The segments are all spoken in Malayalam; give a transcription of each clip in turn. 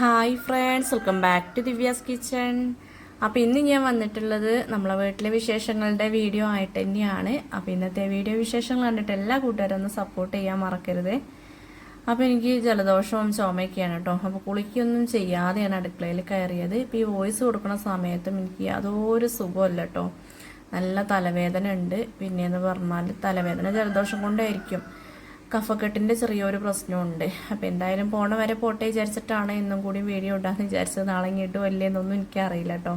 Hi friends welcome back to Divya's kitchen അപ്പോൾ ഇന്ന് ഞാൻ വന്നിട്ടുള്ളത് നമ്മളെ വീട്ടിലെ വിശേഷങ്ങളുടെ വീഡിയോ ആയിട്ട് തന്നെയാണ്. അപ്പോൾ ഇന്നത്തെ വീഡിയോ വിശേഷങ്ങൾ കണ്ടിട്ട് എല്ലാ കൂട്ടുകാരും ഒന്ന് സപ്പോർട്ട് ചെയ്യാൻ മറക്കരുത്. അപ്പോൾ എനിക്ക് ജലദോഷവും ചുമയൊക്കെയാണ് കേട്ടോ. അപ്പോൾ കുളിക്കൊന്നും ചെയ്യാതെയാണ് അടുക്കളയിൽ കയറിയത്. ഇപ്പോൾ ഈ വോയിസ് കൊടുക്കുന്ന സമയത്തും എനിക്ക് അതൊരു സുഖമല്ല കേട്ടോ. നല്ല തലവേദന ഉണ്ട് പിന്നെ എന്ന് പറഞ്ഞാൽ തലവേദന ജലദോഷം കൊണ്ടായിരിക്കും. കഫക്കെട്ടിന്റെ ചെറിയൊരു പ്രശ്നമുണ്ട്. അപ്പോൾ എന്തായാലും പോണ വരെ പോട്ടെ വിചാരിച്ചിട്ടാണ് എന്നും കൂടി വീഡിയോ ഇടാന്ന് വിചാരിച്ചത്. നാളെ ഇങ്ങോട്ട് വലിയെന്നൊന്നും എനിക്കറിയില്ല കേട്ടോ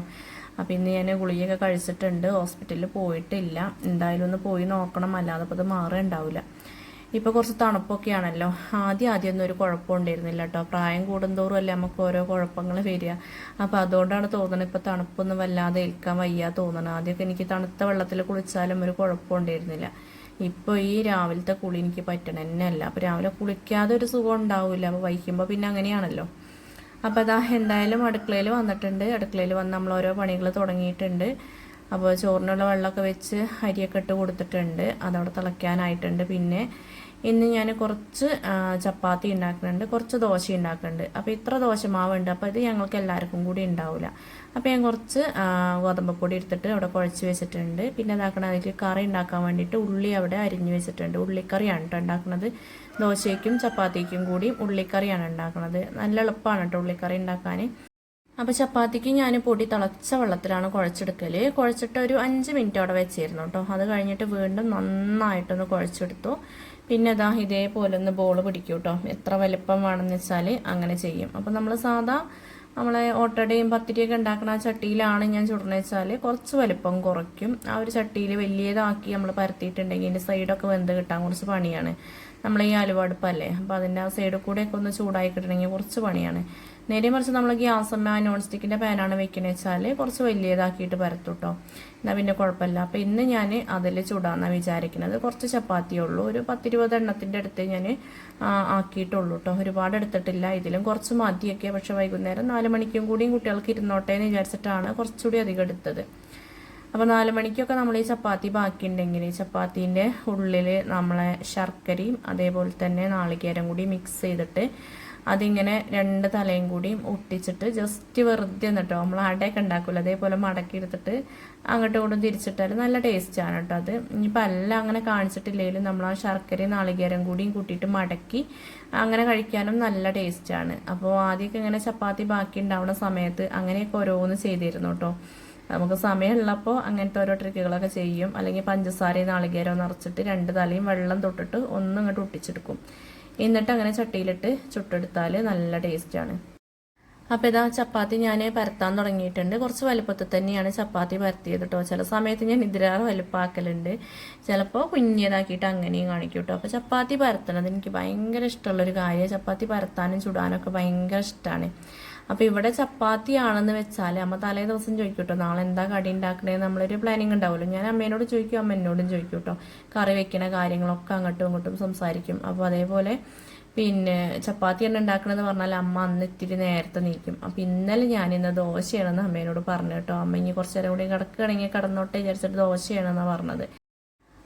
അപ്പോൾ ഇന്ന് ഞാൻ ഗുളികയൊക്കെ കഴിച്ചിട്ടുണ്ട്. ഹോസ്പിറ്റലിൽ പോയിട്ടില്ല. എന്തായാലും ഒന്ന് പോയി നോക്കണം. അല്ലാതെ അപ്പോൾ അത് മാറുണ്ടാവില്ല ഇപ്പോൾ കുറച്ച് തണുപ്പൊക്കെയാണല്ലോ. ആദ്യം ആദ്യമൊന്നും ഒരു കുഴപ്പമുണ്ടായിരുന്നില്ല കേട്ടോ പ്രായം കൂടുന്തോറും അല്ലേ നമുക്ക് ഓരോ കുഴപ്പങ്ങൾ വരിക. അപ്പോൾ അതുകൊണ്ടാണ് തോന്നുന്നത് ഇപ്പോൾ തണുപ്പൊന്നും വല്ലാതെ ഏൽക്കാൻ വയ്യ തോന്നണം ആദ്യമൊക്കെ എനിക്ക് തണുത്ത വെള്ളത്തിൽ കുളിച്ചാലും ഒരു കുഴപ്പമുണ്ടായിരുന്നില്ല ഇപ്പോൾ ഈ രാവിലത്തെ കുളി എനിക്ക് പറ്റണ അപ്പോൾ രാവിലെ കുളിക്കാതെ ഒരു സുഖം ഉണ്ടാവില്ല. അപ്പോൾ വൈകുമ്പോൾ പിന്നെ അങ്ങനെയാണല്ലോ. അപ്പോൾ അതാ എന്തായാലും അടുക്കളയിൽ വന്നിട്ടുണ്ട്. അടുക്കളയിൽ വന്ന് നമ്മൾ ഓരോ പണികൾ തുടങ്ങിയിട്ടുണ്ട്. അപ്പോൾ ചോറിനുള്ള വെള്ളമൊക്കെ വെച്ച് അരിയൊക്കെ ഇട്ട് കൊടുത്തിട്ടുണ്ട്. അതവിടെ തിളയ്ക്കാനായിട്ടുണ്ട്. പിന്നെ ഇന്ന് ഞാൻ കുറച്ച് ചപ്പാത്തി ഉണ്ടാക്കുന്നുണ്ട് കുറച്ച് ദോശ ഉണ്ടാക്കുന്നുണ്ട്. അപ്പോൾ ഇത്ര ദോശ മാവുണ്ട് അപ്പോൾ ഇത് ഞങ്ങൾക്ക് എല്ലാവർക്കും കൂടി ഉണ്ടാവില്ല അപ്പോൾ ഞാൻ കുറച്ച് ഗോതമ്പപ്പൊടി എടുത്തിട്ട് അവിടെ കുഴച്ച് വെച്ചിട്ടുണ്ട്. പിന്നെ എന്താക്കണം അതിൽ കറി ഉണ്ടാക്കാൻ വേണ്ടിയിട്ട് ഉള്ളി അവിടെ അരിഞ്ഞ് വെച്ചിട്ടുണ്ട്. ഉള്ളിക്കറിയാണ് കേട്ടോ ഉണ്ടാക്കുന്നത് ദോശയ്ക്കും ചപ്പാത്തിക്കും കൂടി ഉള്ളിക്കറിയാണ് ഉണ്ടാക്കുന്നത് നല്ല എളുപ്പമാണ് കേട്ടോ ഉള്ളിക്കറി ഉണ്ടാക്കാൻ അപ്പോൾ ചപ്പാത്തിക്ക് ഞാൻ പൊടി തിളച്ച വെള്ളത്തിലാണ് കുഴച്ചെടുക്കൽ കുഴച്ചിട്ട് ഒരു അഞ്ച് മിനിറ്റ് അവിടെ വെച്ചിരുന്നു കേട്ടോ അത് കഴിഞ്ഞിട്ട് വീണ്ടും നന്നായിട്ടൊന്ന് കുഴച്ചെടുത്തു. പിന്നെ ഇതാ ഇതേപോലെ ഒന്ന് ബോൾ പിടിക്കും കേട്ടോ എത്ര വലിപ്പം വേണമെന്ന് വെച്ചാൽ അങ്ങനെ ചെയ്യും. അപ്പോൾ നമ്മൾ സാധാ നമ്മളെ ഓട്ടടയും പത്തിരിയൊക്കെ ഉണ്ടാക്കുന്ന ആ ചട്ടിയിലാണ് ഞാൻ ചുടണമെന്ന് വെച്ചാൽ കുറച്ച് വലിപ്പം കുറയ്ക്കും. ആ ഒരു ചട്ടിയിൽ വലിയതാക്കി നമ്മൾ പരത്തിയിട്ടുണ്ടെങ്കിൽ ഇതിന്റെ സൈഡൊക്കെ വെന്ത് കിട്ടാൻ കുറച്ച് പണിയാണ്. നമ്മൾ ഈ അലുവടുപ്പല്ലേ? അപ്പോൾ അതിന്റെ ആ സൈഡിൽ കൂടെയൊക്കെ ഒന്ന് ചൂടായി കിട്ടണമെങ്കിൽ കുറച്ച് പണിയാണ്. നേരെ മറിച്ച് നമ്മൾ ഗ്യാസമ്മ നോൺ സ്റ്റിക്കിന്റെ പാനാണ് വെക്കണത് വെച്ചാൽ കുറച്ച് വലിയതാക്കിയിട്ട് പരത്തു കേട്ടോ എന്നാൽ പിന്നെ കുഴപ്പമില്ല. അപ്പോൾ ഇന്ന് ഞാൻ അതിൽ ചൂടാന്നാണ് വിചാരിക്കുന്നത് കുറച്ച് ചപ്പാത്തിയേ ഉള്ളൂ. ഒരു പത്തിരുപത് എണ്ണത്തിന്റെ അടുത്ത് ഞാൻ ആക്കിയിട്ടുള്ളൂ കേട്ടോ ഒരുപാട് എടുത്തിട്ടില്ല. ഇതിലും കുറച്ച് മതിയൊക്കെ. പക്ഷെ വൈകുന്നേരം നാല് മണിക്കും കൂടിയും കുട്ടികൾക്ക് ഇരുന്നോട്ടെ എന്ന് വിചാരിച്ചിട്ടാണ് കുറച്ചുകൂടി അധികം എടുത്തത്. അപ്പോൾ നാല് മണിക്കൊക്കെ നമ്മൾ ഈ ചപ്പാത്തി ബാക്കിയുണ്ടെങ്കിൽ ഈ ചപ്പാത്തീന്റെ ഉള്ളിൽ നമ്മളെ ശർക്കരയും അതേപോലെ തന്നെ നാളികേരം കൂടി മിക്സ് ചെയ്തിട്ട് അതിങ്ങനെ രണ്ട് തലയും കൂടിയും ഒട്ടിച്ചിട്ട് ജസ്റ്റ് വെറുതെ എന്നിട്ടോ നമ്മൾ അടയൊക്കെ ഉണ്ടാക്കില്ല അതേപോലെ മടക്കി എടുത്തിട്ട് അങ്ങോട്ടും ഇങ്ങോട്ടും തിരിച്ചിട്ടാൽ നല്ല ടേസ്റ്റാണ് കേട്ടോ അത്. ഇനിയിപ്പോൾ എല്ലാം അങ്ങനെ കാണിച്ചിട്ടില്ലെങ്കിലും നമ്മൾ ആ ശർക്കരയും നാളികേരം കൂടിയും കൂട്ടിയിട്ട് മടക്കി അങ്ങനെ കഴിക്കാനും നല്ല ടേസ്റ്റാണ് അപ്പോൾ ആദ്യമൊക്കെ ഇങ്ങനെ ചപ്പാത്തി ബാക്കി ഉണ്ടാവുന്ന സമയത്ത് അങ്ങനെയൊക്കെ ഓരോന്ന് ചെയ്തിരുന്നു കേട്ടോ നമുക്ക് സമയമുള്ളപ്പോൾ അങ്ങനത്തെ ഓരോ ട്രിക്കുകളൊക്കെ ചെയ്യും. അല്ലെങ്കിൽ പഞ്ചസാരയും നാളികേരവും നിറച്ചിട്ട് രണ്ട് തലയും വെള്ളം തൊട്ടിട്ട് ഒന്നും ഇങ്ങോട്ട് ഒട്ടിച്ചെടുക്കും. എന്നിട്ട് അങ്ങനെ ചട്ടിയിലിട്ട് ചുട്ടെടുത്താൽ നല്ല ടേസ്റ്റാണ് അപ്പോൾ ഇതാ ചപ്പാത്തി ഞാൻ പരത്താൻ തുടങ്ങിയിട്ടുണ്ട്. കുറച്ച് വലുപ്പത്തിൽ തന്നെയാണ് ചപ്പാത്തി പരത്തിയത് കേട്ടോ ചില സമയത്ത് ഞാൻ ഇതിലേറെ വലുപ്പമാക്കലുണ്ട് ചിലപ്പോൾ കുഞ്ഞിയതാക്കിയിട്ട് അങ്ങനെയും കാണിക്കും കേട്ടോ അപ്പോൾ ചപ്പാത്തി പരത്തണത് എനിക്ക് ഭയങ്കര ഇഷ്ടമുള്ളൊരു കാര്യമാണ് ചപ്പാത്തി പരത്താനും ചുടാനൊക്കെ ഭയങ്കര ഇഷ്ടമാണ് അപ്പോൾ ഇവിടെ ചപ്പാത്തി ആണെന്ന് വെച്ചാൽ അമ്മ തലേ ദിവസം ചോദിക്കും കേട്ടോ നാളെ എന്താ കടി ഉണ്ടാക്കണേ? നമ്മളൊരു പ്ലാനിങ് ഉണ്ടാവുമല്ലോ. ഞാൻ അമ്മേനോട് ചോദിക്കും അമ്മ എന്നോടും ചോദിക്കും കേട്ടോ കറി വെക്കണ കാര്യങ്ങളൊക്കെ അങ്ങോട്ടും ഇങ്ങോട്ടും സംസാരിക്കും. അപ്പോൾ അതേപോലെ പിന്നെ ചപ്പാത്തി തന്നെ ഉണ്ടാക്കണമെന്ന് പറഞ്ഞാൽ അമ്മ അന്ന് ഇത്തിരി നേരത്തെ നീക്കും. അപ്പം ഇന്നലെ ഞാൻ ഇന്ന് ദോശയാണെന്ന് അമ്മേനോട് പറഞ്ഞു കേട്ടോ. അമ്മ ഇനി കുറച്ച് നേരം കൂടി കിടക്കുകയാണെങ്കിൽ കിടന്നോട്ടെ വിചാരിച്ചിട്ട് ദോശയാണെന്നാണ് പറഞ്ഞത്.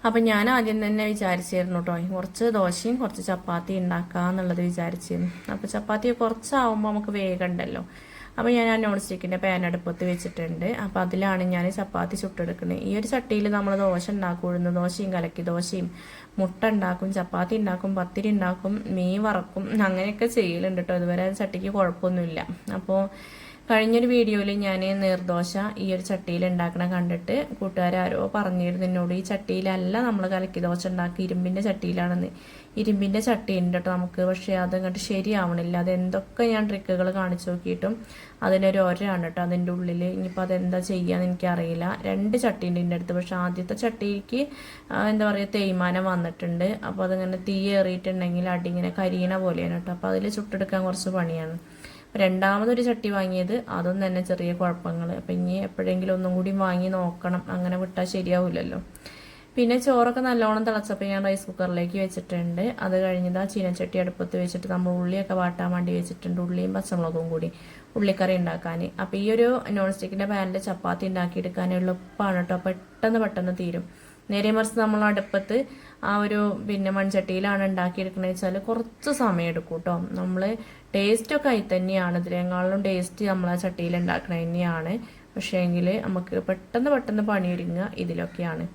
അപ്പം ഞാൻ ആദ്യം തന്നെ വിചാരിച്ചിരുന്നു കേട്ടോ കുറച്ച് ദോശയും കുറച്ച് ചപ്പാത്തി ഉണ്ടാക്കാന്നുള്ളത് വിചാരിച്ചിരുന്നു അപ്പോൾ ചപ്പാത്തി കുറച്ചാവുമ്പോൾ നമുക്ക് വേഗം ഉണ്ടല്ലോ. അപ്പോൾ ഞാൻ ആ നോൺ സ്റ്റിക്കിന്റെ പാൻ അടുപ്പത്ത് വെച്ചിട്ടുണ്ട്. അപ്പോൾ അതിലാണ് ഞാൻ ചപ്പാത്തി ചുട്ടെടുക്കുന്നത്. ഈ ഒരു ചട്ടിയിൽ നമ്മൾ ദോശ ഉണ്ടാക്കും ഉഴുന്ന ദോശയും കലക്കി ദോശയും മുട്ട ഉണ്ടാക്കും ചപ്പാത്തി ഉണ്ടാക്കും പത്തിരി ഉണ്ടാക്കും മീൻ വറക്കും അങ്ങനെയൊക്കെ ചെയ്യലുണ്ട് കേട്ടോ ഇതുവരെ ചട്ടിക്ക് കുഴപ്പമൊന്നുമില്ല. അപ്പോൾ കഴിഞ്ഞൊരു വീഡിയോയിൽ ഞാൻ നീർദോശ ഈ ഒരു ചട്ടിയിൽ ഉണ്ടാക്കണ കണ്ടിട്ട് കൂട്ടുകാരോ പറഞ്ഞിരുന്നു എന്നോട് ഈ ചട്ടിയിലല്ല നമ്മൾ കലക്കി ദോശ ഉണ്ടാക്കി ഇരുമ്പിന്റെ ചട്ടിയിലാണെന്ന്. ഇരുമ്പിന്റെ ചട്ടി ഉണ്ട് കേട്ടോ നമുക്ക് പക്ഷേ അത് അങ്ങോട്ട് ശരിയാവണില്ല. അത് എന്തൊക്കെ ഞാൻ ട്രിക്കുകൾ കാണിച്ചു നോക്കിയിട്ടും അതിനൊരു ഒരാണ് കേട്ടോ അതിന്റെ ഉള്ളിൽ ഇനിയിപ്പോൾ അതെന്താ ചെയ്യാന്ന് എനിക്കറിയില്ല. രണ്ട് ചട്ടി ഉണ്ട് എന്റെ അടുത്ത് പക്ഷേ ആദ്യത്തെ ചട്ടിക്ക് എന്താ പറയുക തേയ്മാനം വന്നിട്ടുണ്ട്. അപ്പോൾ അതിങ്ങനെ തീ ഏറിയിട്ടുണ്ടെങ്കിൽ അടി ഇങ്ങനെ കരിയണ പോലെയാണ് കേട്ടോ. അപ്പോൾ അതിൽ ചുട്ടെടുക്കാൻ കുറച്ച് പണിയാണ്. രണ്ടാമതൊരു ചട്ടി വാങ്ങിയത് അതൊന്നും തന്നെ ചെറിയ കുഴപ്പങ്ങൾ അപ്പം ഇനി എപ്പോഴെങ്കിലും ഒന്നും കൂടി വാങ്ങി നോക്കണം. അങ്ങനെ വിട്ടാൽ ശരിയാവില്ലല്ലോ പിന്നെ ചോറൊക്കെ നല്ലോണം തിളച്ചപ്പോൾ ഞാൻ റൈസ് കുക്കറിലേക്ക് വെച്ചിട്ടുണ്ട്. അത് കഴിഞ്ഞത് ആ ചീനച്ചട്ടി അടുപ്പത്ത് വെച്ചിട്ട് നമ്മൾ ഉള്ളിയൊക്കെ വാട്ടാൻ വേണ്ടി വെച്ചിട്ടുണ്ട്. ഉള്ളിയും പച്ചമുളകും കൂടി ഉള്ളിക്കറി ഉണ്ടാക്കാൻ. അപ്പോൾ ഈ ഒരു നോൺ സ്റ്റിക്കിന്റെ പാനിൽ ചപ്പാത്തി ഉണ്ടാക്കിയെടുക്കാൻ എളുപ്പമാണ് കേട്ടോ പെട്ടെന്ന് പെട്ടെന്ന് തീരും. നേരെ മറിച്ച് നമ്മൾ അടുപ്പത്ത് ആ ഒരു പിന്നെ മൺചട്ടിയിലാണ് ഉണ്ടാക്കിയെടുക്കണത് വെച്ചാൽ കുറച്ച് സമയം എടുക്കും കേട്ടോ നമ്മൾ ടേസ്റ്റൊക്കെ ആയി തന്നെയാണ്. ഇതിനേക്കാളും ടേസ്റ്റ് നമ്മൾ ആ ചട്ടിയിൽ ഉണ്ടാക്കണത് തന്നെയാണ്. പക്ഷേ എങ്കിൽ നമുക്ക് പെട്ടെന്ന് പെട്ടെന്ന് പണിയൊരുങ്ങുക ഇതിലൊക്കെയാണ്.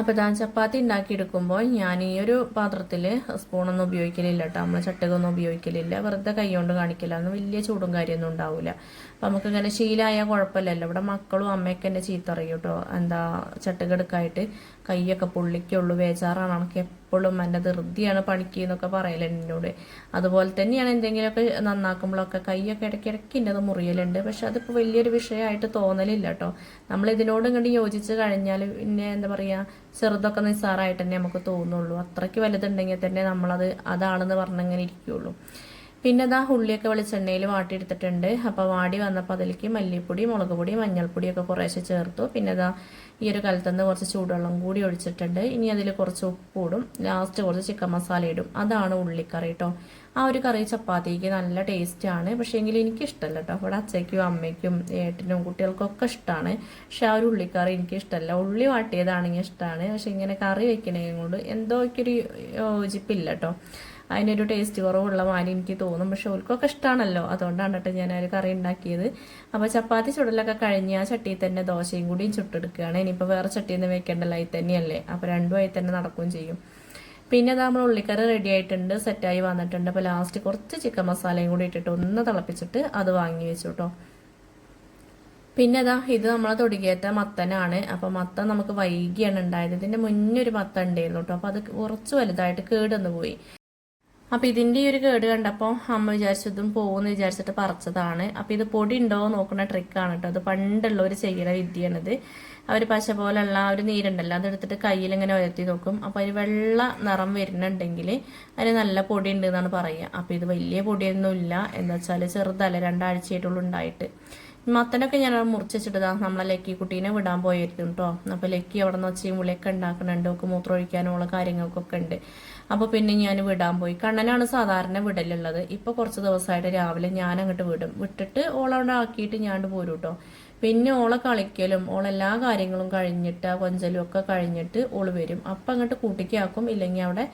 അപ്പോൾ താൻ ചപ്പാത്തി ഉണ്ടാക്കിയെടുക്കുമ്പോൾ ഞാൻ ഈ ഒരു പാത്രത്തിൽ സ്പൂണൊന്നും ഉപയോഗിക്കലില്ല കേട്ടോ നമ്മൾ ചട്ടകൊന്നും ഉപയോഗിക്കലില്ല. വെറുതെ കൈകൊണ്ട് കാണിക്കില്ല അന്ന് വലിയ ചൂടും കാര്യമൊന്നും ഉണ്ടാവില്ല അപ്പം നമുക്ക് ഇങ്ങനെ ശീലമായാൽ കുഴപ്പമില്ലല്ലോ. ഇവിടെ മക്കളും അമ്മയൊക്കെ എന്നെ ചീത്ത അറിയും കേട്ടോ എന്താ ചട്ടുകെടുക്കായിട്ട്. കൈയൊക്കെ പൊള്ളിക്കുള്ളൂ ബേജാറാണ്. എനിക്ക് എപ്പോഴും എന്റെ ധൃതിയാണ് പണിക്ക് എന്നൊക്കെ പറയൽ എന്നോട്. അതുപോലെ തന്നെയാണ് എന്തെങ്കിലുമൊക്കെ നന്നാക്കുമ്പോഴൊക്കെ കൈയൊക്കെ ഇടയ്ക്കിടയ്ക്ക് എന്റെ അത് മുറിയലുണ്ട്. പക്ഷെ അതിപ്പോൾ വലിയൊരു വിഷയമായിട്ട് തോന്നലില്ല കേട്ടോ. നമ്മൾ ഇതിനോട് ഇങ്ങോട്ട് യോജിച്ച് കഴിഞ്ഞാൽ പിന്നെ എന്താ പറയുക ചെറുതൊക്കെ നിസ്സാരമായിട്ട് തന്നെ നമുക്ക് തോന്നുള്ളൂ. അത്രയ്ക്ക് വലുതുണ്ടെങ്കിൽ തന്നെ നമ്മളത് അതാണെന്ന് പറഞ്ഞങ്ങനെ ഇരിക്കുകയുള്ളൂ പിന്നെ ഇതാ ഉള്ളിയൊക്കെ വെളിച്ചെണ്ണയിൽ വാട്ടിയെടുത്തിട്ടുണ്ട്. അപ്പോൾ വാടി വന്നപ്പോൾ അതിലേക്ക് മല്ലിപ്പൊടി മുളക് പൊടി മഞ്ഞൾപ്പൊടിയൊക്കെ കുറേശ്ശെ ചേർത്തു. പിന്നെ ഇതാ ഈ ഒരു കലത്തുനിന്ന് കുറച്ച് ചൂടുവെള്ളം കൂടി ഒഴിച്ചിട്ടുണ്ട്. ഇനി അതിൽ കുറച്ച് ഉപ്പ് ഇടും ലാസ്റ്റ് കുറച്ച് ചിക്കൻ മസാല ഇടും. അതാണ് ഉള്ളിക്കറി കേട്ടോ ആ ഒരു കറി ചപ്പാത്തിക്ക് നല്ല ടേസ്റ്റാണ്. പക്ഷേ എങ്കിൽ എനിക്കിഷ്ടമല്ല കേട്ടോ അവിടെ അച്ഛയ്ക്കും അമ്മയ്ക്കും ഏട്ടനും കുട്ടികൾക്കൊക്കെ ഇഷ്ടമാണ് പക്ഷെ ആ ഒരു ഉള്ളിക്കറി എനിക്ക് ഇഷ്ടമല്ല ഉള്ളി വാട്ടിയതാണെങ്കിൽ ഇഷ്ടമാണ് പക്ഷെ ഇങ്ങനെ കറി വെക്കണേ കൊണ്ട് എന്തോ ഒരു യോജിപ്പില്ല കേട്ടോ അതിനൊരു ടേസ്റ്റ് കുറവുള്ള മാതിരി എനിക്ക് തോന്നും. പക്ഷെ ഓൽക്കൊക്കെ ഇഷ്ടമാണല്ലോ അതുകൊണ്ടാണ് കേട്ടോ ഞാൻ ഒരു കറി ഉണ്ടാക്കിയത്. അപ്പോൾ ചപ്പാത്തി ചുടലൊക്കെ കഴിഞ്ഞ് ആ ചട്ടിയിൽ തന്നെ ദോശയും കൂടിയും ചുട്ടെടുക്കുകയാണ്. ഇനിയിപ്പോൾ വേറെ ചട്ടിയിൽ നിന്ന് വെക്കേണ്ടല്ലോ അതിൽ തന്നെയല്ലേ അപ്പോൾ രണ്ടുമായി തന്നെ നടക്കുകയും ചെയ്യും. പിന്നെ അത് നമ്മൾ ഉള്ളിക്കറി റെഡി ആയിട്ടുണ്ട്. സെറ്റായി വന്നിട്ടുണ്ട്. അപ്പോൾ ലാസ്റ്റ് കുറച്ച് ചിക്കൻ മസാലയും കൂടി ഇട്ടിട്ട് ഒന്ന് തിളപ്പിച്ചിട്ട് അത് വാങ്ങി വെച്ചു കേട്ടോ പിന്നെ അതാ ഇത് നമ്മളെ തൊടുകേറ്റ മത്തനാണ്. അപ്പോൾ മത്തൻ നമുക്ക് വൈകിയാണ് ഉണ്ടായത്. ഇതിന്റെ മുന്നേ ഒരു മത്തൻ ഉണ്ടായിരുന്നു കേട്ടോ അപ്പോൾ അത് കുറച്ച് വലുതായിട്ട് കേടൊന്ന് പോയി. അപ്പോൾ ഇതിന്റെ ഈ ഒരു കേട് കണ്ടപ്പോൾ അമ്മ വിചാരിച്ചു ഇതും പോകുമെന്ന് വിചാരിച്ചിട്ട് പറിച്ചതാണ്. അപ്പോൾ ഇത് പൊടി ഉണ്ടോ നോക്കുന്ന ട്രിക്കാണ് കേട്ടോ അത് പണ്ടുള്ള ഒരു ചെയ്യുന്ന വിദ്യയാണിത്. അവർ പശ പോലുള്ള ഒരു നീരുണ്ടല്ലോ അതെടുത്തിട്ട് കയ്യിൽ ഇങ്ങനെ ഉയർത്തി നോക്കും. അപ്പോൾ അതിന് വെള്ള നിറം വരുന്നുണ്ടെങ്കിൽ അതിന് നല്ല പൊടി ഉണ്ട് എന്നാണ് പറയുക. അപ്പോൾ ഇത് വലിയ പൊടിയൊന്നുമില്ല എന്ന് വെച്ചാൽ ചെറുതല്ല രണ്ടാഴ്ചയായിട്ടുള്ളൂ ഉണ്ടായിട്ട്. മത്തനൊക്കെ ഞാൻ മുറിച്ചിട്ടതാ നമ്മളെ ലക്കി കുട്ടീനെ വിടാൻ പോയിരുന്നു കേട്ടോ അപ്പോൾ ലക്കി അവിടെ നിന്ന് വെച്ച് മുളിയൊക്കെ ഉണ്ടാക്കുന്നുണ്ട്. ഒക്കെ മൂത്രം ഒഴിക്കാനുള്ള കാര്യങ്ങൾക്കൊക്കെ ഉണ്ട്. അപ്പോൾ പിന്നെ ഞാൻ വിടാൻ പോയി. കണ്ണനാണ് സാധാരണ വിടലുള്ളത്. ഇപ്പോൾ കുറച്ച് ദിവസമായിട്ട് രാവിലെ ഞാൻ അങ്ങോട്ട് വിടും. വിട്ടിട്ട് ഓളവിടെ ആക്കിയിട്ട് ഞാൻ പോരും കേട്ടോ പിന്നെ ഓളെ കളിക്കലും ഓളെല്ലാ കാര്യങ്ങളും കഴിഞ്ഞിട്ട് കൊഞ്ചലും ഒക്കെ കഴിഞ്ഞിട്ട് ഓൾ വരും. അപ്പം അങ്ങോട്ട് കൂട്ടിക്കാക്കും ഇല്ലെങ്കിൽ അവിടെ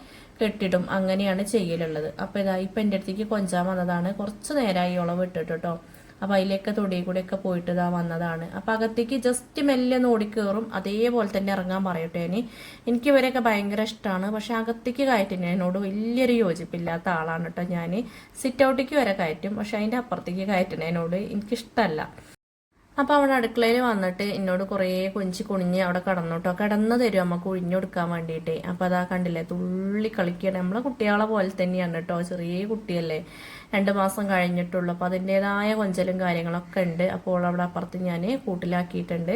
കെട്ടിടും. അങ്ങനെയാണ് ചെയ്യലുള്ളത്. അപ്പോൾ ഇതാ ഇപ്പം എന്റെ അടുത്തേക്ക് കൊഞ്ചാൻ വന്നതാണ്. കുറച്ച് നേരമായി ഓളെ വിട്ടിട്ട് കേട്ടോ അപ്പോൾ അതിലേക്ക് തൊടിയിൽ കൂടെ ഒക്കെ പോയിട്ട് ഇതാ വന്നതാണ്. അപ്പോൾ അകത്തേക്ക് ജസ്റ്റ് മെല്ലെ ഓടി കയറും അതേപോലെ തന്നെ ഇറങ്ങാൻ പറയട്ടെ ഇനി. എനിക്ക് ഇവരെയൊക്കെ ഭയങ്കര ഇഷ്ടമാണ് പക്ഷെ അകത്തേക്ക് കയറ്റിന് എന്നോട് വലിയൊരു യോജിപ്പില്ലാത്ത ആളാണ് കേട്ടോ ഞാൻ സിറ്റ് ഔട്ടിക്ക് വരെ കയറ്റും. പക്ഷെ അതിന്റെ അപ്പുറത്തേക്ക് കയറ്റുന്നതിനോട് എനിക്കിഷ്ടമല്ല അപ്പോൾ അവിടെ അടുക്കളയിൽ വന്നിട്ട് എന്നോട് കുറേ കൊഞ്ചി കുണിഞ്ഞ് അവിടെ കടന്നു കേട്ടോ കിടന്ന് തരും നമുക്ക് കുഴിഞ്ഞു കൊടുക്കാൻ വേണ്ടിയിട്ട്. അപ്പോൾ അതാ കണ്ടില്ലേ തുള്ളി കളിക്കണം. നമ്മളെ കുട്ടികളെ പോലെ തന്നെയാണ് കേട്ടോ ചെറിയ കുട്ടിയല്ലേ. രണ്ട് മാസം കഴിഞ്ഞിട്ടുള്ളൂ. അപ്പോൾ അതിന്റെതായ കൊഞ്ചലും കാര്യങ്ങളൊക്കെ ഉണ്ട്. അപ്പോൾ അവിടെ അപ്പുറത്ത് ഞാൻ കൂട്ടിലാക്കിയിട്ടുണ്ട്.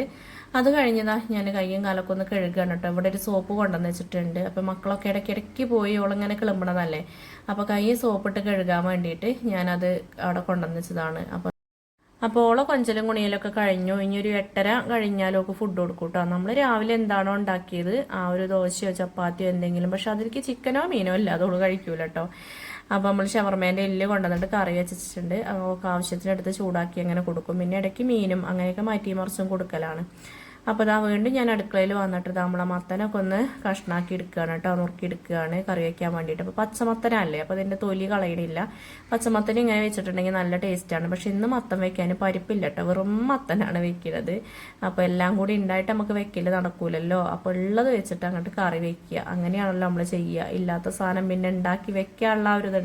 അത് കഴിഞ്ഞതാ ഞാൻ കയ്യും കാലൊക്കെ ഒന്ന് കഴുകുകയാണ് കേട്ടോ ഇവിടെ ഒരു സോപ്പ് കൊണ്ടുവന്ന് വെച്ചിട്ടുണ്ട്. അപ്പോൾ മക്കളൊക്കെ ഇടയ്ക്കിടയ്ക്ക് പോയി ഓളിങ്ങനെ കിളമ്പണതല്ലേ. അപ്പോൾ കൈ സോപ്പിട്ട് കഴുകാൻ വേണ്ടിയിട്ട് ഞാനത് അവിടെ കൊണ്ടുവന്ന് വെച്ചതാണ്. അപ്പോൾ അപ്പോൾ ഓളെ കൊഞ്ചലും കുണിയലൊക്കെ കഴിഞ്ഞു. ഇനി ഒരു എട്ടര കഴിഞ്ഞാലും ഒക്കെ ഫുഡ് കൊടുക്കും കേട്ടോ നമ്മൾ രാവിലെ എന്താണോ ഉണ്ടാക്കിയത് ആ ഒരു ദോശയോ ചപ്പാത്തിയോ എന്തെങ്കിലും പക്ഷെ അതിലേക്ക് ചിക്കനോ മീനോ ഇല്ല. അതോൾ കഴിക്കൂല കേട്ടോ അപ്പോൾ നമ്മൾ ഷവർമേന്റെ എല്ല് കൊണ്ടുവന്നിട്ട് കറി വെച്ചിട്ടുണ്ട്. അവൾക്ക് ആവശ്യത്തിനെടുത്ത് ചൂടാക്കി അങ്ങനെ കൊടുക്കും. പിന്നെ ഇടയ്ക്ക് മീനും അങ്ങനെയൊക്കെ മാറ്റി മറിച്ചും കൊടുക്കലാണ്. അപ്പോൾ ഇതാ വീണ്ടും ഞാൻ അടുക്കളയിൽ വന്നിട്ട് നമ്മളെ മത്തനൊക്കെ ഒന്ന് കഷ്ണാക്കി എടുക്കുകയാണ് കേട്ടോ നുറുക്കി എടുക്കുകയാണ് കറി വയ്ക്കാൻ വേണ്ടിയിട്ട്. അപ്പോൾ പച്ചമത്തനല്ലേ? അപ്പോൾ അതിന്റെ തൊലി കളയണില്ല. പച്ചമത്തൻ ഇങ്ങനെ വെച്ചിട്ടുണ്ടെങ്കിൽ നല്ല ടേസ്റ്റാണ് പക്ഷെ ഇന്ന് മത്തം വെക്കാൻ പരിപ്പില്ല കേട്ടോ. വെറും മത്തനാണ് വെക്കുന്നത് അപ്പോൾ എല്ലാം കൂടി ഉണ്ടായിട്ട് നമുക്ക് വെക്കൽ നടക്കൂലല്ലോ. അപ്പോൾ ഉള്ളത് വെച്ചിട്ട് അങ്ങോട്ട് കറി വെക്കുക. അങ്ങനെയാണല്ലോ നമ്മൾ ചെയ്യുക. ഇല്ലാത്ത സാധനം പിന്നെ ഉണ്ടാക്കി വെക്കാനുള്ള ഒരു ഇത്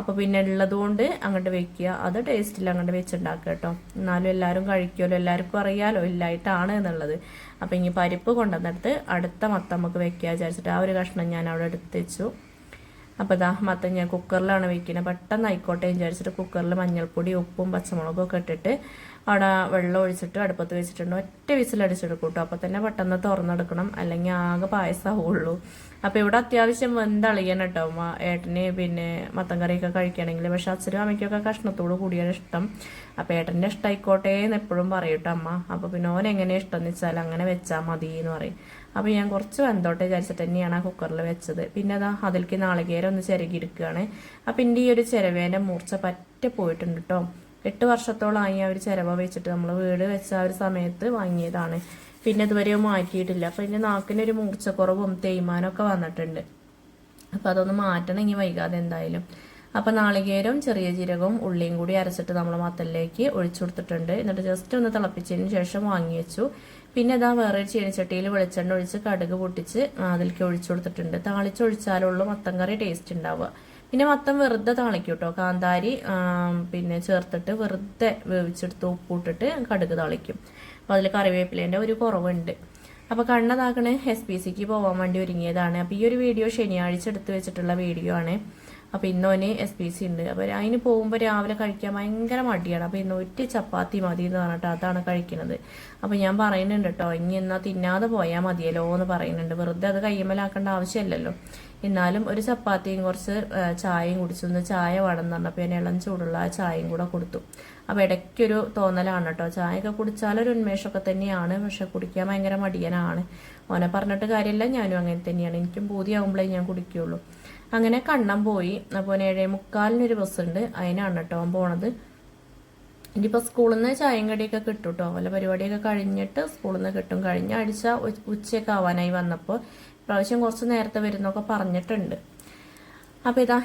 അപ്പോൾ പിന്നെ ഉള്ളതുകൊണ്ട് അങ്ങോട്ട് വെക്കുക. അത് ടേസ്റ്റിൽ അങ്ങോട്ട് വെച്ചുണ്ടാക്കുക കേട്ടോ. എന്നാലും എല്ലാവരും കഴിക്കുമല്ലോ എല്ലാവർക്കും അറിയാലോ ഇല്ലായിട്ടാണ് എന്നുള്ളത്. അപ്പോൾ ഇനി പരിപ്പ് കൊണ്ടുവന്നിട്ട് അടുത്ത മത്തം നമുക്ക് വെക്കുക വിചാരിച്ചിട്ട് ആ ഒരു കഷ്ണം ഞാൻ അവിടെ എടുത്ത് വെച്ചു. അപ്പോൾ ഇതാ മത്തൻ ഞാൻ കുക്കറിലാണ് വയ്ക്കുന്നത് പെട്ടെന്ന് ആയിക്കോട്ടെ വിചാരിച്ചിട്ട് കുക്കറിൽ മഞ്ഞൾപ്പൊടി ഉപ്പും പച്ചമുളകും ഒക്കെ ഇട്ടിട്ട് അവിടെ വെള്ളം ഒഴിച്ചിട്ട് അടുപ്പത്ത് വെച്ചിട്ടുണ്ട്. ഒറ്റ വിസിലടിച്ചെടുക്കും കേട്ടോ. അപ്പോൾ തന്നെ പെട്ടെന്ന് തുറന്നെടുക്കണം. അല്ലെങ്കിൽ ആകെ പായസമാവുള്ളൂ അപ്പോൾ ഇവിടെ അത്യാവശ്യം വെന്തളിയണം കേട്ടോ. ഏട്ടന് പിന്നെ മത്തൻ കറിയൊക്കെ കഴിക്കുകയാണെങ്കിൽ പക്ഷെ അച്ഛനും അമ്മയ്ക്കൊക്കെ കഷ്ണത്തോട് കൂടിയാണ് ഇഷ്ടം. അപ്പോൾ ഏട്ടന്റെ ഇഷ്ടമായിക്കോട്ടെ എന്ന് എപ്പോഴും പറയും കേട്ടോ അമ്മ. അപ്പോൾ പിന്നെ ഓൻ എങ്ങനെ ഇഷ്ടം എന്ന് വെച്ചാൽ അങ്ങനെ വെച്ചാൽ മതി എന്ന് പറയും. അപ്പോൾ ഞാൻ കുറച്ച് വെന്തോട്ടെ വിചാരിച്ചിട്ട് തന്നെയാണ് ആ കുക്കറിൽ വെച്ചത്. പിന്നെ അതാ അതിലേക്ക് നാളികേരം ഒന്ന് ചിരകിയെടുക്കുകയാണ് അപ്പോൾ എന്റെ ഈ ഒരു ചിരവേന്റെ മൂർച്ച പറ്റ പോയിട്ടുണ്ട് കേട്ടോ എട്ട് വർഷത്തോളമായി ആ ഒരു ചിരവ വെച്ചിട്ട് നമ്മൾ വീട് വെച്ച ആ ഒരു സമയത്ത് വാങ്ങിയതാണ്. പിന്നെ ഇതുവരെ മാറ്റിയിട്ടില്ല അപ്പോൾ എന്റെ നാക്കിനൊരു മൂർച്ചക്കുറവും തേയ്മാനമൊക്കെ വന്നിട്ടുണ്ട്. അപ്പോൾ അതൊന്ന് മാറ്റണം ഇനി വൈകാതെ എന്തായാലും. അപ്പോൾ നാളികേരവും ചെറിയ ജീരകവും ഉള്ളിയും കൂടി അരച്ചിട്ട് നമ്മൾ മത്തലിലേക്ക് ഒഴിച്ചു കൊടുത്തിട്ടുണ്ട്. എന്നിട്ട് ജസ്റ്റ് ഒന്ന് തിളപ്പിച്ചതിന് ശേഷം വാങ്ങി വെച്ചു. പിന്നെ ഇതാ വേറെ ചീനച്ചട്ടിയിൽ വെളിച്ചെണ്ണ ഒഴിച്ച് കടുക് പൊട്ടിച്ച് അതിലേക്ക് ഒഴിച്ചു കൊടുത്തിട്ടുണ്ട്. താളിച്ചൊഴിച്ചാലുള്ളൂ മത്തൻ കറി ടേസ്റ്റ് ഉണ്ടാവുക. പിന്നെ മത്തം വെറുതെ താളിക്കും കേട്ടോ കാന്താരി പിന്നെ ചേർത്തിട്ട് വെറുതെ വേവിച്ചെടുത്ത് ഉപ്പൂട്ടിട്ട് കടുക് താളിക്കും. അപ്പോൾ അതിൽ കറിവേപ്പിലേന്റെ ഒരു കുറവുണ്ട്. അപ്പോൾ കണ്ണതാക്കണേ എസ് പി സിക്ക് പോകാൻ വേണ്ടി ഒരുങ്ങിയതാണ്. അപ്പോൾ ഈ ഒരു വീഡിയോ ശനിയാഴ്ച എടുത്ത് വെച്ചിട്ടുള്ള വീഡിയോ ആണ്. അപ്പോൾ ഇന്നോന് എസ് പി സി ഉണ്ട്. അപ്പോൾ അതിന് പോകുമ്പോൾ രാവിലെ കഴിക്കാൻ ഭയങ്കര മടിയാണ്. അപ്പോൾ ഇന്ന് ഒറ്റ ചപ്പാത്തി മതി എന്ന് പറഞ്ഞിട്ട് അതാണ് കഴിക്കുന്നത് അപ്പോൾ ഞാൻ പറയുന്നുണ്ട് കേട്ടോ ഇനി എന്നാൽ തിന്നാതെ പോയാൽ മതിയല്ലോ എന്ന് പറയുന്നുണ്ട്. വെറുതെ അത് കയ്യമ്മലാക്കേണ്ട ആവശ്യമില്ലല്ലോ എന്നാലും ഒരു ചപ്പാത്തിയും കുറച്ച് ചായയും കുടിച്ചു. ചായ വേണമെന്ന് പറഞ്ഞപ്പോൾ ഞാൻ ഇളം ചൂടുള്ള ചായയും കൂടെ കൊടുത്തു. അപ്പോൾ ഇടയ്ക്കൊരു തോന്നലാണ് കേട്ടോ ചായയൊക്കെ കുടിച്ചാലൊരു ഉന്മേഷമൊക്കെ തന്നെയാണ്. പക്ഷെ കുടിക്കാൻ ഭയങ്കര മടിയനാണ്. ഓനെ പറഞ്ഞിട്ട് കാര്യമില്ല. ഞാനും അങ്ങനെ തന്നെയാണ്. എനിക്കും പൂതിയാവുമ്പോഴേ ഞാൻ കുടിക്കുകയുള്ളൂ അങ്ങനെ കണ്ണം പോയി. അപ്പോൾ ഏഴേ മുക്കാലിനൊരു ബസ് ഉണ്ട് അതിനാണ് കേട്ടോ പോണത്. ഇനിയിപ്പോൾ സ്കൂളിൽ നിന്ന് ചായയും കടിയൊക്കെ കിട്ടും കേട്ടോ വല്ല പരിപാടിയൊക്കെ കഴിഞ്ഞിട്ട് സ്കൂളിൽ നിന്ന് കിട്ടും. കഴിഞ്ഞ ആഴ്ച ഉച്ചയൊക്കെ ആവാനായി വന്നപ്പോൾ പ്രാവശ്യം കുറച്ച് നേരത്തെ വരുന്നൊക്കെ പറഞ്ഞിട്ടുണ്ട്. അപ്പോൾ ഇതാ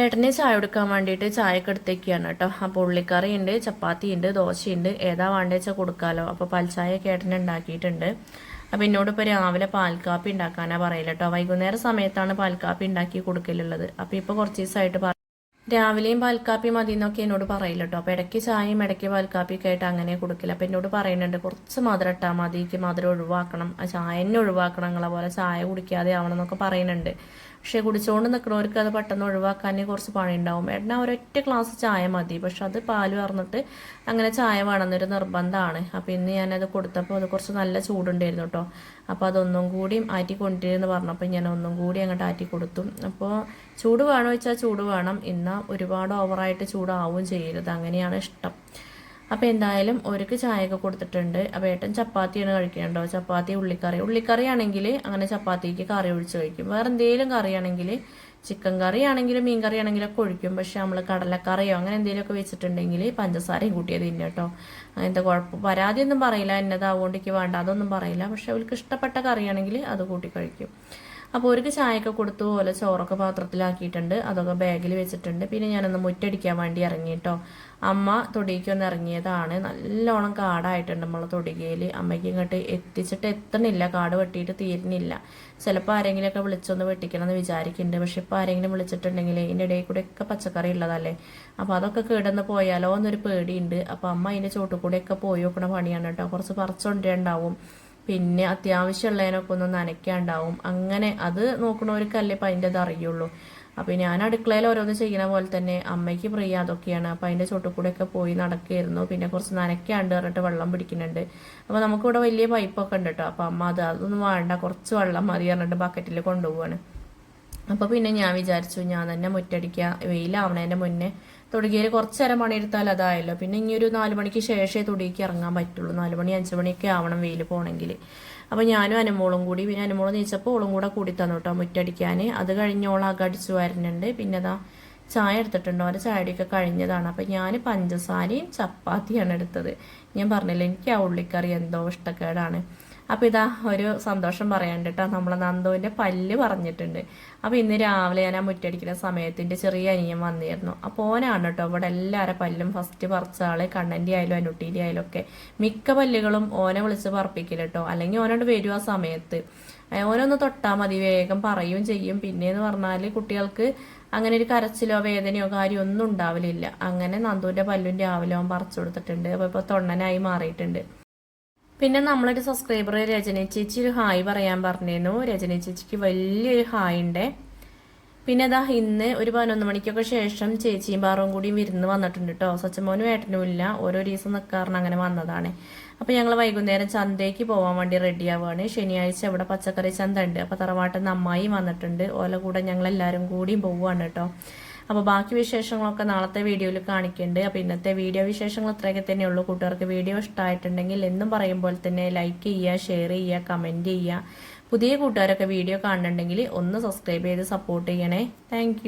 ഏട്ടനെ ചായ കൊടുക്കാൻ വേണ്ടിയിട്ട് ചായയൊക്കെ എടുത്തേക്കാണ് കേട്ടോ. അപ്പോൾ ഉള്ളിക്കറി ഉണ്ട് ചപ്പാത്തി ഉണ്ട് ദോശയുണ്ട്. ഏതാ വേണ്ടത് വെച്ചാൽ കൊടുക്കാമല്ലോ അപ്പോൾ പൽച്ചായ ഒക്കെ ഏട്ടനെ ഉണ്ടാക്കിയിട്ടുണ്ട്. അപ്പം എന്നോട് ഇപ്പോൾ രാവിലെ പാൽക്കാപ്പി ഉണ്ടാക്കാനാണ് പറയില്ല കേട്ടോ വൈകുന്നേരം സമയത്താണ് പാൽക്കാപ്പി ഉണ്ടാക്കി കൊടുക്കലുള്ളത്. അപ്പോൾ ഇപ്പോൾ കുറച്ച് ദിവസമായിട്ട് രാവിലെയും പാൽക്കാപ്പി മതി എന്നൊക്കെ എന്നോട് പറയില്ല കേട്ടോ ഇടയ്ക്ക് ചായയും ഇടയ്ക്ക് പാൽക്കാപ്പിയൊക്കെ ആയിട്ട് അങ്ങനെ കൊടുക്കില്ല. അപ്പൊ എന്നോട് പറയുന്നുണ്ട് കുറച്ച് മധുരം ഇട്ടാൽ മതി. മധുരം ഒഴിവാക്കണം. ചായ തന്നെ ഒഴിവാക്കണം. നിങ്ങളെ പോലെ ചായ കുടിക്കാതെ ആവണം എന്നൊക്കെ പറയുന്നുണ്ട് പക്ഷേ കുടിച്ചുകൊണ്ട് നിൽക്കുന്നവർക്ക് അത് പെട്ടെന്ന് ഒഴിവാക്കാൻ കുറച്ച് പണിയുണ്ടാവും. ഏട്ടന ഒരൊറ്റ ഗ്ലാസ് ചായ മതി. പക്ഷെ അത് പാൽ പറഞ്ഞിട്ട് അങ്ങനെ ചായ വേണമെന്നൊരു നിർബന്ധമാണ്. അപ്പോൾ ഇന്ന് ഞാനത് കൊടുത്തപ്പോൾ അത് കുറച്ച് നല്ല ചൂടുണ്ടായിരുന്നു കേട്ടോ അപ്പോൾ അതൊന്നും കൂടി ആറ്റി കൊണ്ടിരുന്ന് പറഞ്ഞപ്പോൾ ഞാൻ ഒന്നും കൂടി അങ്ങോട്ട് ആറ്റി കൊടുത്തു അപ്പോൾ ചൂട് വേണോ വെച്ചാൽ ചൂട് വേണം. എന്നാൽ ഒരുപാട് ഓവറായിട്ട് ചൂടാവും ചെയ്യരുത്. അങ്ങനെയാണ് ഇഷ്ടം. അപ്പോൾ എന്തായാലും ഒരുക്ക് ചായയൊക്കെ കൊടുത്തിട്ടുണ്ട്. അപ്പോൾ ഏട്ടൻ ചപ്പാത്തിയാണ് കഴിക്കുന്നുണ്ടോ ചപ്പാത്തി ഉള്ളിക്കറി. ഉള്ളിക്കറി ആണെങ്കിൽ അങ്ങനെ ചപ്പാത്തിക്ക് കറി ഒഴിച്ച് കഴിക്കും. വേറെ എന്തെങ്കിലും കറിയാണെങ്കിൽ ചിക്കൻ കറി ആണെങ്കിലും മീൻ കറി ആണെങ്കിലും ഒക്കെ ഒഴിക്കും. പക്ഷെ നമ്മൾ കടലക്കറിയോ അങ്ങനെ എന്തെങ്കിലുമൊക്കെ വെച്ചിട്ടുണ്ടെങ്കിൽ പഞ്ചസാരയും കൂട്ടിയത് തിന്നെ കേട്ടോ അങ്ങനത്തെ കുഴപ്പം. പരാതിയൊന്നും പറയില്ല. എന്നതാവുകൊണ്ടേക്ക് വേണ്ട. അതൊന്നും പറയില്ല. പക്ഷെ അവർക്ക് ഇഷ്ടപ്പെട്ട കറിയാണെങ്കിൽ അത് കൂട്ടി കഴിക്കും. അപ്പോൾ ഒരു ചായയൊക്കെ കൊടുത്തു പോലെ ചോറൊക്കെ പാത്രത്തിലാക്കിയിട്ടുണ്ട് അതൊക്കെ ബാഗിൽ വെച്ചിട്ടുണ്ട്. പിന്നെ ഞാനൊന്ന് മുറ്റടിക്കാൻ വേണ്ടി ഇറങ്ങിയിട്ടോ അമ്മ തൊടിക്ക് ഒന്ന് ഇറങ്ങിയതാണ്. നല്ലോണം കാടായിട്ടുണ്ട് നമ്മളെ തൊടികയിൽ അമ്മയ്ക്ക് ഇങ്ങോട്ട് എത്തിച്ചിട്ട് എത്തണില്ല കാട് വെട്ടിയിട്ട് തീരുന്നില്ല. ചിലപ്പോൾ ആരെങ്കിലുമൊക്കെ വിളിച്ചൊന്ന് വെട്ടിക്കണം എന്ന് വിചാരിക്കുന്നുണ്ട്. പക്ഷെ ഇപ്പോൾ ആരെങ്കിലും വിളിച്ചിട്ടുണ്ടെങ്കിൽ ഇതിന്റെ ഇടയിൽ കൂടെ ഒക്കെ പച്ചക്കറി ഉള്ളതല്ലേ? അപ്പോൾ അതൊക്കെ കിടന്ന് പോയാലോ എന്നൊരു പേടിയുണ്ട്. അപ്പോൾ അമ്മ അതിന്റെ ചോട്ടിൽ കൂടെയൊക്കെ പോയി നോക്കണ പണിയാണ് കേട്ടോ. കുറച്ച് പറിച്ചുകൊണ്ടിരുണ്ടാവും പിന്നെ അത്യാവശ്യമുള്ളതിനൊക്കെ ഒന്ന് നനയ്ക്കാണ്ടാവും. അങ്ങനെ അത് നോക്കണവർക്കല്ലേ അപ്പം അതിന്റെ അത് അറിയുള്ളൂ. അപ്പോൾ ഞാൻ അടുക്കളയിൽ ഓരോന്ന് ചെയ്യുന്ന പോലെ തന്നെ അമ്മയ്ക്ക് പ്രിയ അതൊക്കെയാണ്. അപ്പോൾ അതിന്റെ ചുട്ടുകൂടെയൊക്കെ പോയി നടക്കുകയായിരുന്നു. പിന്നെ കുറച്ച് നനയ്ക്കാണ്ട് പറഞ്ഞിട്ട് വെള്ളം പിടിക്കുന്നുണ്ട്. അപ്പോൾ നമുക്കിവിടെ വലിയ പൈപ്പൊക്കെ ഉണ്ട് കേട്ടോ അപ്പോൾ അമ്മ അത് അതൊന്നും വേണ്ട കുറച്ച് വെള്ളം മതി പറഞ്ഞിട്ട് ബക്കറ്റിൽ കൊണ്ടുപോവാണ്. അപ്പോൾ പിന്നെ ഞാൻ വിചാരിച്ചു ഞാൻ തന്നെ മുറ്റടിക്കുക. വെയിലാവണേന്റെ മുന്നേ തൊടുകയിൽ കുറച്ച് നേരം പണിയെടുത്താൽ അതായല്ലോ. പിന്നെ ഇനി ഒരു നാല് മണിക്ക് ശേഷമേ തൊടിക്ക് ഇറങ്ങാൻ പറ്റുള്ളൂ. നാല് മണി അഞ്ച് മണിയൊക്കെ ആവണം വെയിൽ പോകണമെങ്കിൽ അപ്പോൾ ഞാനും അനുമോളും കൂടി പിന്നെ അനുമോളും നീച്ചപ്പോൾ ഓളും കൂടെ കൂടി തന്നു കേട്ടോ മുറ്റടിക്കാൻ അത് കഴിഞ്ഞോളം അകടിച്ചു വരുന്നുണ്ട്. പിന്നെ അതാ ചായ എടുത്തിട്ടുണ്ടോ. അവരുടെ ചായയൊക്കെ കഴിഞ്ഞതാണ്. അപ്പം ഞാൻ പഞ്ചസാരയും ചപ്പാത്തിയാണ് എടുത്തത്. ഞാൻ പറഞ്ഞില്ല എനിക്ക് ആ ഉള്ളിക്കറി എന്തോ ഇഷ്ടക്കേടാണ്. അപ്പോൾ ഇതാ ഒരു സന്തോഷം പറയാണ്ട് കേട്ടോ. നമ്മളെ നന്ദുവിന്റെ പല്ല് പറഞ്ഞിട്ടുണ്ട്. അപ്പോൾ ഇന്ന് രാവിലെ ഞാൻ മുറ്റടിക്കുന്ന സമയത്തിന്റെ ചെറിയ അനിയൻ വന്നിരുന്നു. അപ്പോൾ ഓനാണ് കേട്ടോ ഇവിടെ എല്ലാവരുടെ പല്ലും ഫസ്റ്റ് പറിച്ച ആൾ. കണ്ണന്റെ ആയാലും അനുട്ടീന്റെ ആയാലും ഒക്കെ മിക്ക പല്ലുകളും ഓനെ വിളിച്ച് പറപ്പിക്കില്ല കേട്ടോ. അല്ലെങ്കിൽ ഓനോട് വരും ആ സമയത്ത്. ഓനൊന്ന് തൊട്ടാൽ മതി വേഗം പറയും ചെയ്യും. പിന്നെയെന്ന് പറഞ്ഞാൽ കുട്ടികൾക്ക് അങ്ങനെ ഒരു കരച്ചിലോ വേദനയോ കാര്യമോ ഒന്നും ഉണ്ടാവലില്ല. അങ്ങനെ നന്ദുവിന്റെ പല്ലും രാവിലെ അവൻ പറിച്ചു കൊടുത്തിട്ടുണ്ട്. അപ്പോൾ ഇപ്പോൾ തൊണ്ണനായി മാറിയിട്ടുണ്ട്. പിന്നെ നമ്മളൊരു സബ്സ്ക്രൈബർ രജന ചേച്ചി ഒരു ഹായ് പറയാൻ പറഞ്ഞിരുന്നു രജന ചേച്ചിക്ക് വലിയൊരു ഹായ് ഉണ്ട് പിന്നെ അതാ ഇന്ന് ഒരു പതിനൊന്ന് മണിക്കൊക്കെ ശേഷം ചേച്ചിയും പാറും കൂടി വിരുന്ന് വന്നിട്ടുണ്ട് കേട്ടോ സച്ചമോനും ഏട്ടനും ഇല്ല. ഓരോ ദിവസം നിൽക്കാറിന് അങ്ങനെ വന്നതാണ്. അപ്പോൾ ഞങ്ങൾ വൈകുന്നേരം ചന്തയ്ക്ക് പോകാൻ വേണ്ടി റെഡി ആവുകയാണ് ശനിയാഴ്ച ഇവിടെ പച്ചക്കറി ചന്ത ഉണ്ട് അപ്പോൾ തറവാട്ടിൽ നിന്ന് അമ്മായി വന്നിട്ടുണ്ട്. ഓല കൂടെ ഞങ്ങൾ എല്ലാവരും കൂടിയും പോവുകയാണ് കേട്ടോ അപ്പോൾ ബാക്കി വിശേഷങ്ങളൊക്കെ നാളത്തെ വീഡിയോയിൽ കാണിക്കുന്നുണ്ട് അപ്പോൾ ഇന്നത്തെ വീഡിയോ വിശേഷങ്ങൾ ഇത്രയൊക്കെ തന്നെയുള്ളൂ കൂട്ടുകാർക്ക് വീഡിയോ ഇഷ്ടമായിട്ടുണ്ടെങ്കിൽ എന്നും പറയുമ്പോൾ തന്നെ ലൈക്ക് ചെയ്യുക ഷെയർ ചെയ്യുക കമന്റ് ചെയ്യുക. പുതിയ കൂട്ടുകാരൊക്കെ വീഡിയോ കാണുന്നുണ്ടെങ്കിൽ ഒന്ന് സബ്സ്ക്രൈബ് ചെയ്ത് സപ്പോർട്ട് ചെയ്യണേ. താങ്ക്